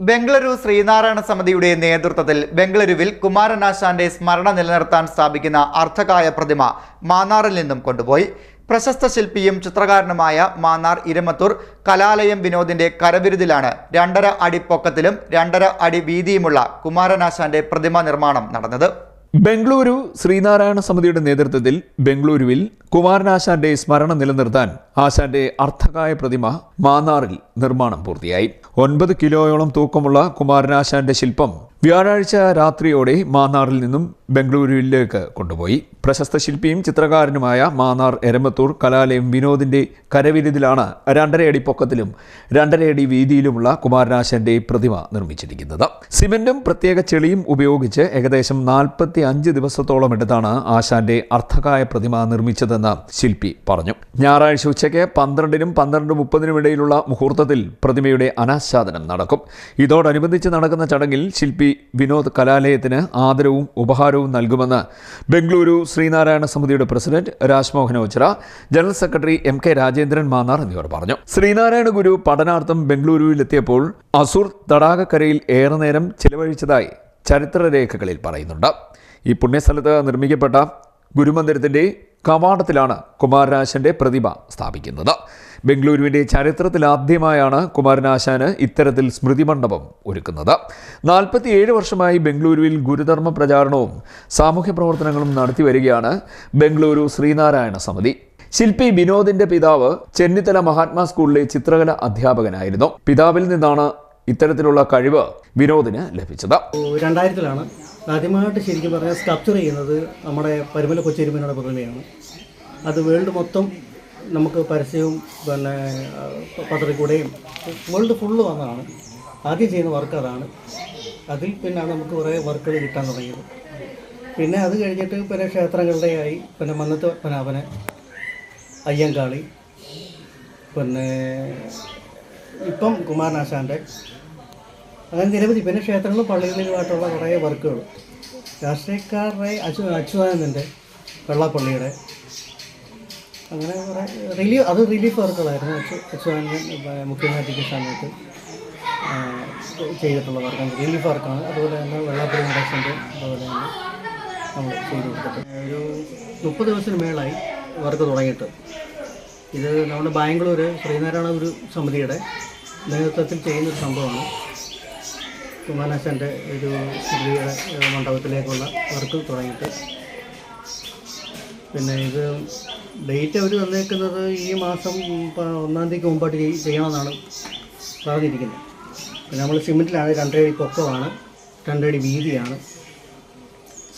ബംഗളൂരു ശ്രീനാരായണ സമിതിയുടെ നേതൃത്വത്തിൽ ബംഗളൂരുവിൽ കുമാരനാശാന്റെ സ്മരണ നിലനിർത്താൻ സ്ഥാപിക്കുന്ന അർത്ഥകായ പ്രതിമ മാന്നാറിൽ നിന്നും കൊണ്ടുപോയി. പ്രശസ്ത ശില്പിയും ചിത്രകാരനുമായ മാന്നാർ ഇരമത്തൂർ കലാലയം വിനോദിന്റെ കരവിരുതിലാണ് രണ്ടര അടി പൊക്കത്തിലും രണ്ടര അടി വീതിയുമുള്ള കുമാരനാശാന്റെ പ്രതിമ നിർമ്മാണം നടന്നത്. ബംഗളൂരു ശ്രീനാരായണ സമിതിയുടെ നേതൃത്വത്തിൽ ബംഗളൂരുവിൽ കുമാരനാശാന്റെ സ്മരണ നിലനിർത്താൻ ആശാന്റെ അർത്ഥകായ പ്രതിമ മാന്നാറിൽ നിർമ്മാണം പൂർത്തിയായി. ഒൻപത് കിലോയോളം തൂക്കമുള്ള കുമാരനാശാന്റെ ശില്പം വ്യാഴാഴ്ച രാത്രിയോടെ മാന്നാറിൽ നിന്നും ബംഗളൂരുവിലേക്ക് കൊണ്ടുപോയി. പ്രശസ്ത ശില്പിയും ചിത്രകാരനുമായ മാന്നാർ എരമത്തൂർ കലാലയം വിനോദിന്റെ കരവിരുതിലാണ് രണ്ടരയടി പൊക്കത്തിലും രണ്ടരയടി വീതിയിലുമുള്ള കുമാരനാശന്റെ പ്രതിമ നിർമ്മിച്ചിരിക്കുന്നത്. സിമെന്റും പ്രത്യേക ചെളിയും ഉപയോഗിച്ച് ഏകദേശം നാൽപ്പത്തി അഞ്ച് ദിവസത്തോളം എടുത്താണ് ആശാന്റെ അർത്ഥകായ പ്രതിമ നിർമ്മിച്ചതെന്ന് ശില്പി പറഞ്ഞു. ഞായറാഴ്ച ഉച്ചയ്ക്ക് പന്ത്രണ്ടിനും പന്ത്രണ്ട് മുപ്പതിനും ഇടയിലുള്ള മുഹൂർത്തത്തിൽ പ്രതിമയുടെ അനാച്ഛാദനം നടക്കും. ഇതോടനുബന്ധിച്ച് നടക്കുന്ന ചടങ്ങിൽ ശില്പി വിനോദ് കലാലയത്തിന് ആദരവും ഉപഹാരവും നൽകുമെന്ന് ബംഗളൂരു ശ്രീനാരായണ സമിതിയുടെ president Rajmohan Ochira general secretary M K Rajendran Mannar എന്നിവർ പറഞ്ഞു. ശ്രീനാരായണ ഗുരു പഠനാർത്ഥം ബംഗളൂരുവിലെത്തിയപ്പോൾ അസുർ തടാകക്കരയിൽ ഏറെ നേരം ചിലവഴിച്ചതായി ചരിത്രരേഖകളിൽ പറയുന്നുണ്ട്. ഈ പുണ്യസ്ഥലത്ത് നിർമ്മിക്കപ്പെട്ട ഗുരുമന്ദിരത്തിന്റെ കവാടത്തിലാണ് കുമാരനാശന്റെ പ്രതിമ സ്ഥാപിക്കുന്നത്. ബംഗളൂരുവിന്റെ ചരിത്രത്തിൽ ആദ്യമായാണ് കുമാരനാശാന് ഇത്തരത്തിൽ സ്മൃതി മണ്ഡപം ഒരുക്കുന്നത്. നാൽപ്പത്തിയേഴ് വർഷമായി ബംഗളൂരുവിൽ ഗുരുധർമ്മ പ്രചാരണവും സാമൂഹ്യ പ്രവർത്തനങ്ങളും നടത്തി വരികയാണ് ബംഗളൂരു ശ്രീനാരായണ സമിതി. ശില്പി വിനോദിന്റെ പിതാവ് ചെന്നിത്തല മഹാത്മാ സ്കൂളിലെ ചിത്രകല അധ്യാപകനായിരുന്നു. പിതാവിൽ നിന്നാണ് ഇത്തരത്തിലുള്ള കഴിവ് വിനോദിന് ലഭിച്ചത്. രണ്ടായിരത്തിലാണ് ആദ്യമായിട്ട് ശരിക്കും പറഞ്ഞാൽ സ്കൾപ്ചർ ചെയ്യുന്നത് നമ്മുടെ പരുമല കൊച്ചെരുമനയുടെ പ്രതിമയാണ് അത് വേൾഡ് മൊത്തം നമുക്ക് പരസ്യവും പിന്നെ പത്രക്കൂടെയും വേൾഡ് ഫുള്ള് വന്നതാണ്. ആദ്യം ചെയ്യുന്ന വർക്ക് അതാണ്. അതിൽ പിന്നാണ് നമുക്ക് കുറേ വർക്കുകൾ കിട്ടാൻ തുടങ്ങിയത്. പിന്നെ അത് കഴിഞ്ഞിട്ട് പിന്നെ ക്ഷേത്രങ്ങളുടെ ആയി. പിന്നെ മന്നത്ത് പനാപന അയ്യങ്കാളി. പിന്നെ ഇപ്പം കുമാരനാശാന്റെ അങ്ങനെ നിരവധി പിന്നെ ക്ഷേത്രങ്ങളും പള്ളികളിലുമായിട്ടുള്ള കുറേ വർക്കുകൾ രാഷ്ട്രീയക്കാരുടെ അച്ചു അച്യുതാനന്ദന്റെ വെള്ളാപ്പള്ളിയുടെ അങ്ങനെ കുറേ റിലീഫ് അത് റിലീഫ് വർക്കുകളായിരുന്നു. ഏർ മുഖ്യമന്ത്രിക്ക് സമയത്ത് ചെയ്തിട്ടുള്ള വർക്കാണ്. റിലീഫ് വർക്കാണ്. അതുപോലെ തന്നെ വെള്ളാപ്പള്ളി നടേശന്റെ അതുപോലെ തന്നെ നമ്മൾ ചെയ്തു കൊടുത്തിട്ട്. ഒരു മുപ്പത് ദിവസത്തിന് മേളായി വർക്ക് തുടങ്ങിയിട്ട്. ഇത് നമ്മുടെ ബാംഗ്ലൂർ ശ്രീനാരായണ ഒരു സമിതിയുടെ നേതൃത്വത്തിൽ ചെയ്യുന്നൊരു സംഭവമാണ്. കുമാരനാശന്റെ ഒരു സ്ത്രീയുടെ മണ്ഡപത്തിലേക്കുള്ള വർക്ക് തുടങ്ങിയിട്ട്. പിന്നെ ഇത് ഡേറ്റ് അവർ തന്നേക്കുന്നത് ഈ മാസം ഒന്നാം തീയതിക്ക് മുമ്പായിട്ട് ചെയ്- ചെയ്യണമെന്നാണ് പറഞ്ഞിരിക്കുന്നത്. പിന്നെ നമ്മൾ സിമെന്റിലാണ് രണ്ടരടി പൊക്കമാണ് രണ്ടടി വീതിയാണ്.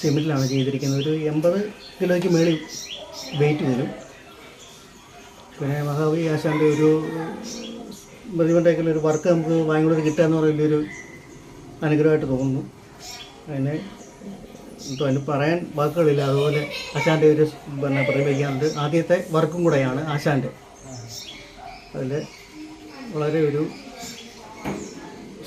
സിമെന്റിലാണ് ചെയ്തിരിക്കുന്നത്. ഒരു എൺപത് കിലോയ്ക്ക് മേളിൽ വെയിറ്റ് വരും. പിന്നെ മഹാവി ആശാന്റെ ഒരു പ്രതിമണ്ടേക്കുള്ള ഒരു വർക്ക് നമുക്ക് വാങ്ങിക്കൊണ്ട് കിട്ടുക എന്ന് പറയുന്ന വലിയൊരു അനുഗ്രഹമായിട്ട് തോന്നുന്നു. അതിനെ അതിന് പറയാൻ വാക്കുകളില്ല. അതുപോലെ ആശാന്റെ ഒരു പിന്നെ പ്രതിമയ്ക്കാണ്ട് ആദ്യത്തെ വർക്കും കൂടെയാണ് ആശാന്റെ അതിൽ വളരെ ഒരു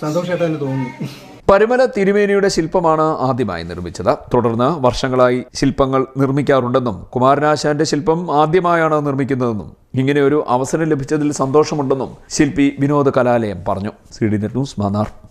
സന്തോഷമായിട്ട് തന്നെ തോന്നുന്നു. പരുമല തിരുമേനിയുടെ ശില്പമാണ് ആദ്യമായി നിർമ്മിച്ചത്. തുടർന്ന് വർഷങ്ങളായി ശില്പങ്ങൾ നിർമ്മിക്കാറുണ്ടെന്നും കുമാരനാശാന്റെ ശില്പം ആദ്യമായാണ് നിർമ്മിക്കുന്നതെന്നും ഇങ്ങനെ ഒരു അവസരം ലഭിച്ചതിൽ സന്തോഷമുണ്ടെന്നും ശില്പി വിനോദ് കലാലയം പറഞ്ഞു. C D net news Mannar.